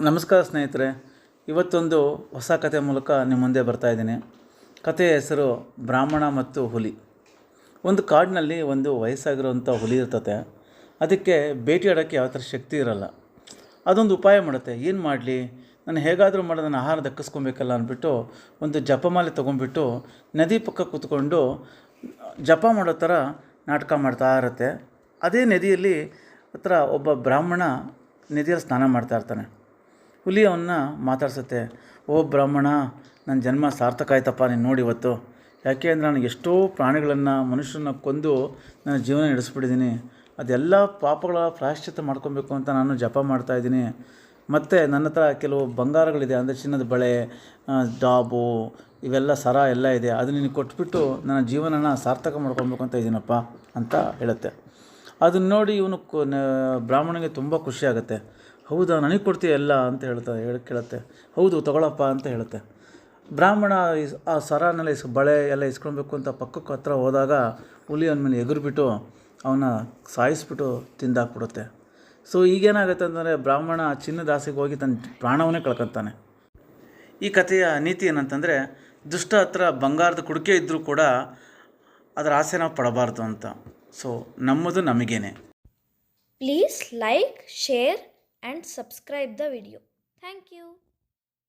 ನಮಸ್ಕಾರ ಸ್ನೇಹಿತರೆ, ಇವತ್ತೊಂದು ಹೊಸ ಕತೆ ಮೂಲಕ ನಿಮ್ಮ ಮುಂದೆ ಬರ್ತಾ ಇದ್ದೀನಿ. ಕಥೆಯ ಹೆಸರು ಬ್ರಾಹ್ಮಣ ಮತ್ತು ಹುಲಿ. ಒಂದು ಕಾಡಿನಲ್ಲಿ ಒಂದು ವಯಸ್ಸಾಗಿರುವಂಥ ಹುಲಿ ಇರ್ತತೆ. ಅದಕ್ಕೆ ಭೇಟಿಯಾಡೋಕ್ಕೆ ಯಾವ ಥರ ಶಕ್ತಿ ಇರಲ್ಲ. ಅದೊಂದು ಉಪಾಯ ಮಾಡುತ್ತೆ. ಏನು ಮಾಡಲಿ? ನಾನು ಹೇಗಾದರೂ ಮಾಡಿ ನನ್ನ ಆಹಾರ ದಕ್ಕಿಸ್ಕೊಬೇಕಲ್ಲ ಅಂದ್ಬಿಟ್ಟು ಒಂದು ಜಪಮಾಲೆ ತೊಗೊಂಡ್ಬಿಟ್ಟು ನದಿ ಪಕ್ಕ ಕೂತ್ಕೊಂಡು ಜಪ ಮಾಡೋ ಥರ ನಾಟಕ ಮಾಡ್ತಾ ಇರುತ್ತೆ. ಅದೇ ನದಿಯಲ್ಲಿ ಹತ್ರ ಒಬ್ಬ ಬ್ರಾಹ್ಮಣ ನದಿಯಲ್ಲಿ ಸ್ನಾನ ಮಾಡ್ತಾ ಇರ್ತಾನೆ. ಹುಲಿ ಅವನ್ನ ಮಾತಾಡ್ಸುತ್ತೆ, ಓ ಬ್ರಾಹ್ಮಣ ನನ್ನ ಜನ್ಮ ಸಾರ್ಥಕ ಆಯ್ತಪ್ಪ ನೀನು ನೋಡಿ ಇವತ್ತು. ಯಾಕೆ ಅಂದರೆ ನಾನು ಎಷ್ಟೋ ಪ್ರಾಣಿಗಳನ್ನು, ಮನುಷ್ಯರನ್ನ ಕೊಂದು ನನ್ನ ಜೀವನ ನಡೆಸ್ಬಿಟ್ಟಿದ್ದೀನಿ ಅದೆಲ್ಲ ಪಾಪಗಳ ಪ್ರಾಯಶ್ಚಿತ್ತ ಮಾಡ್ಕೊಬೇಕು ಅಂತ ನಾನು ಜಪ ಮಾಡ್ತಾಯಿದ್ದೀನಿ ಮತ್ತು ನನ್ನ ಹತ್ರ ಕೆಲವು ಬಂಗಾರಗಳಿದೆ, ಅಂದರೆ ಚಿನ್ನದ ಬಳೆ ಡಾಬು, ಇವೆಲ್ಲ ಸರ ಎಲ್ಲ ಇದೆ. ಅದು ನಿನಗೆ ಕೊಟ್ಬಿಟ್ಟು ನನ್ನ ಜೀವನನ ಸಾರ್ಥಕ ಮಾಡ್ಕೊಬೇಕು ಅಂತ ಇದ್ದೀನಪ್ಪ ಅಂತ ಹೇಳುತ್ತೆ. ಅದನ್ನ ನೋಡಿ ಇವನು ಬ್ರಾಹ್ಮಣನಿಗೆ ತುಂಬ ಖುಷಿ ಆಗುತ್ತೆ. ಹೌದಾ, ನನಗೆ ಕೊಡ್ತೀಯ ಎಲ್ಲ ಅಂತ ಹೇಳ್ತಾ ಹೇಳಿ, ಕೇಳುತ್ತೆ. ಹೌದು, ತಗೊಳಪ್ಪ ಅಂತ ಹೇಳುತ್ತೆ. ಬ್ರಾಹ್ಮಣ ಆ ಸರನೆಲ್ಲ ಇಸ್, ಬಳೆ ಎಲ್ಲ ಇಸ್ಕೊಳ್ಬೇಕು ಅಂತ ಪಕ್ಕಕ್ಕೆ ಹತ್ರ ಹೋದಾಗ ಹುಲಿ ಅವನ ಮೇಲೆ ಎಗುರ್ಬಿಟ್ಟು ಅವನ್ನ ಸಾಯಿಸ್ಬಿಟ್ಟು ತಿಂದಾಕ್ಬಿಡುತ್ತೆ. ಸೊ, ಈಗೇನಾಗುತ್ತೆ ಅಂತಂದರೆ ಬ್ರಾಹ್ಮಣ ಚಿನ್ನದ ಆಸೆಗೆ ಹೋಗಿ ತನ್ನ ಪ್ರಾಣವನ್ನೇ ಕಳ್ಕೊತಾನೆ. ಈ ಕಥೆಯ ನೀತಿ ಏನಂತಂದರೆ ದುಷ್ಟ ಹತ್ರ ಬಂಗಾರದ ಕುಡಿಕೆ ಇದ್ದರೂ ಕೂಡ ಅದರ ಆಸೆ ನಾವು ಪಡಬಾರ್ದು ಅಂತ. ಸೊ, ನಮ್ಮದು ನಮಗೇನೆ. Please like share and subscribe the video. Thank you.